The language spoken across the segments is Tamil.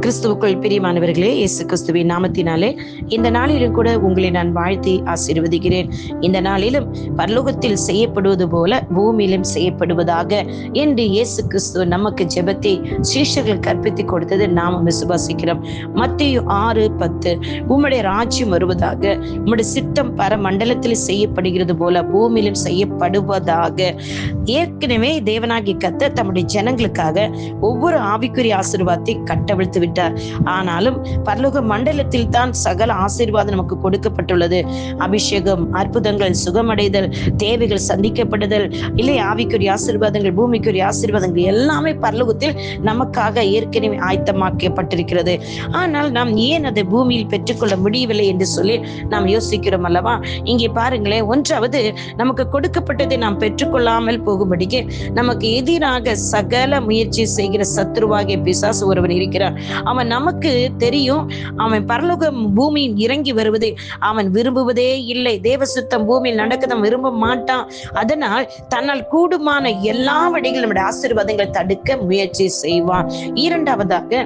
கிறிஸ்துவுக்குள் பிரியமானவர்களே இயேசு கிறிஸ்துவின் நாமத்தினாலே இந்த நாளிலும் கூட உங்களை நான் வாழ்த்தி ஆசீர்வதிக்கிறேன். இந்த நாளிலும் பரலோகத்தில் செய்யப்படுவது போல பூமியிலும் செய்யப்படுவதாக என்று இயேசு கிறிஸ்துவ நமக்கு ஜெபத்தை சீஷர்கள் கற்பித்து கொடுத்தது நாம் விசுவாசிக்கிறோம். மத்திய ஆறு பத்து உம்முடைய ராஜ்யம் வருவதாக உம்முடைய சித்தம் பர மண்டலத்தில் செய்யப்படுகிறது போல பூமியிலும் செய்யப்படுவதாக. ஏற்கனவே தேவனாகி கத்த தம்முடைய ஜனங்களுக்காக ஒவ்வொரு ஆவிக்குரிய ஆசீர்வாதத்தை கட்டவிழ்த்து விட்டார். ஆனாலும் பரலோக மண்டலத்தில் தான் சகல ஆசீர்வாதம் நமக்கு கொடுக்கப்பட்டுள்ளது. அபிஷேகம் அற்புதங்கள் சுகமடைதல் தேவைகள் சந்திக்கப்படுதல் இல்லை ஆவிக்குரிய ஆசீர்வாதங்கள் பூமிக்குரிய ஆசீர்வாதங்கள் எல்லாமே பரலோகத்தில் நமக்காக ஏற்கனவே ஆயத்தமாக்கப்பட்டிருக்கிறது. ஆனால் நாம் ஏன் அதை பூமியில் பெற்றுக்கொள்ள முடியவில்லை என்று சொல்லி நாம் யோசிக்கிறோம் அல்லவா? இங்கே பாருங்களேன் ஒன்றாவது நமக்கு கொடுக்கப்பட்டதை நாம் பெற்றுக்கொள்ளாமல் போகும்படிக்கு நமக்கு எதிராக சகல முயற்சி செய்கிற சத்துருவாகிய பிசாசு ஒருவன் இருக்கிறார் அவன் நமக்கு தெரியும். அவன் பரலோக பூமியில் இறங்கி வருவதை அவன் விரும்புவதே இல்லை. தேவ சுத்தம் பூமியில் நடக்கதான் விரும்ப மாட்டான். அதனால் தன்னால் கூடுமான எல்லா வழிகளும் நம்முடைய ஆசீர்வாதங்களை தடுக்க முயற்சி செய்வான். இரண்டாவதாக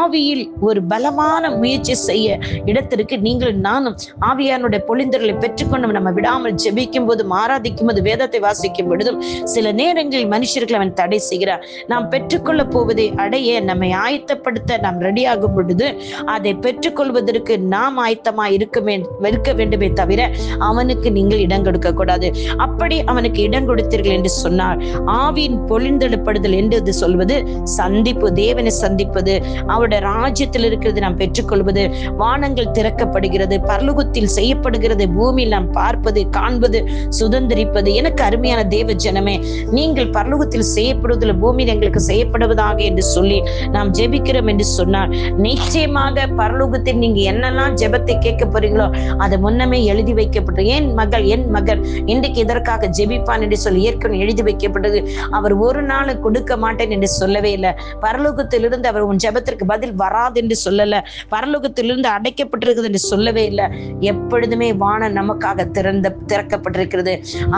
ஆவியில் ஒரு பலமான முயற்சி செய்ய இடத்திற்கு நீங்கள் நானும் ஆவியானுடைய பொழிந்தர்களை பெற்றுக்கொண்டு நம்ம விடாமல் ஜெபிக்கும் போதும் ஆராதிக்கும் போது வேதத்தை வாசிக்கும் பொழுதும் சில நேரங்களில் மனுஷர்கள் அவன் தடை செய்கிறார் நாம் பெற்றுக்கொள்ள போவதை அடைய நம்மை ஆயத்தப்படுத்த நாம் நாம் ரெடியாகும் பொழுது அதை பெற்றுக்கொள்வதற்கு நாம் ஆயத்தமா இருக்க இருக்க வேண்டுமே தவிர அவனுக்கு நீங்கள் இடம் கொடுக்க கூடாது அப்படி அவனுக்கு இடம் கொடுத்தீர்கள் என்று சொன்னார் ஆவியின் பொழிந்தெடுப்படுதல் என்று சொல்வது சந்திப்பு தேவனை சந்திப்பது அவருடைய ராஜ்யத்தில் இருக்கிறது நாம் பெற்றுக்கொள்வது வானங்கள் திறக்கப்படுகிறது பரலோகத்தில் செய்யப்படுகிறது பூமியில் நாம் பார்ப்பது காண்பது சுதந்திரிப்பது. எனக்கு அருமையான தேவ ஜனமே நீங்கள் பரலோகத்தில் செய்யப்படுவதில் பூமியில் எங்களுக்கு செய்யப்படுவதாக என்று சொல்லி நாம் ஜெபிக்கிறோம் என்று சொன்னார். நிச்சயமாக பரலோகத்தில் நீங்க என்னெல்லாம் ஜெபத்தை கேட்க போறீங்களோ அது முன்னமே எழுதி வைக்கப்பட்டது. என் மகள் என் மகன் இன்றைக்கு இதற்காக ஜெபிப்பான் என்று சொல்லி ஏற்கனவே எழுதி வைக்கப்பட்டது. அவர் ஒரு நாள் கொடுக்க மாட்டேன் என்று சொல்லவே இல்லை. பரலோகத்திலிருந்து அவர் உன் ஜெபத்திற்கு பதில் வராது என்று சொல்லல. பரலோகத்திலிருந்து அடைக்கப்பட்டிருக்குது என்று சொல்லவே இல்லை. எப்பொழுதுமே வானம் நமக்காக திறந்த திறக்கப்பட்டிருக்கிறது.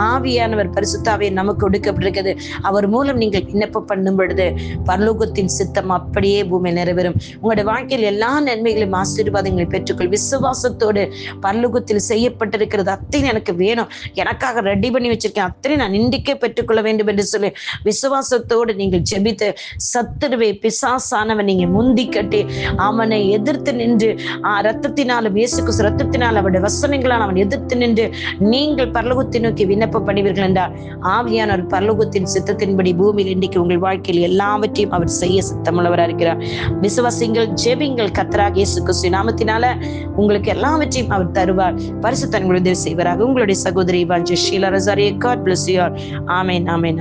ஆவியானவர் பரிசுத்தாவே நமக்கு கொடுக்கப்பட்டிருக்கிறது. அவர் மூலம் நீங்கள் விண்ணப்பம் பண்ணும் பொழுது பரலோகத்தின் சித்தம் அப்படியே பூமி நிறைவேறும் வரும் உங்களுடைய வாழ்க்கையில் எல்லா நன்மைகளையும் ஆசீர்வாதங்களை பெற்றுக்கொள். விசுவாசத்தோடு பல்லுகத்தில் செய்யப்பட்டிருக்கிறது அத்தனை எனக்கு வேணும். எனக்காக ரெடி பண்ணி வச்சிருக்கேன். அத்தனை நான் இன்றைக்கே பெற்றுக்கொள்ள வேண்டும் என்று சொல்லி விசுவாசத்தோடு நீங்கள் ஜெபித்து சத்துருவை பிசாசானவன் நீங்க முந்தி கட்டி அவனை எதிர்த்து நின்று ரத்தத்தினாலும் இயேசு கிறிஸ்து ரத்தத்தினால் அவருடைய வசனங்களால் அவன் எதிர்த்து நின்று நீங்கள் பரலோகத்தை நோக்கி விண்ணப்பம் பண்ணுவீர்கள் என்றால் ஆவியானவர் பரலோகத்தின் சித்தத்தின்படி பூமியில் இன்றைக்கு உங்கள் வாழ்க்கையில் எல்லாவற்றையும் அவர் செய்ய சித்தமுள்ளவராக இருக்கிறார் விசுவாசிங்கள் ஜெபிங்கள் கத்தராக இயேசு கிறிஸ்து நாமத்தினால உங்களுக்கு எல்லாவற்றையும் அவர் தருவார். பரிசு தன்களுடைய செய்வராக உங்களுடைய சகோதரி வாஞ்சு Sheela ரசாரியே God bless you amen amen amen.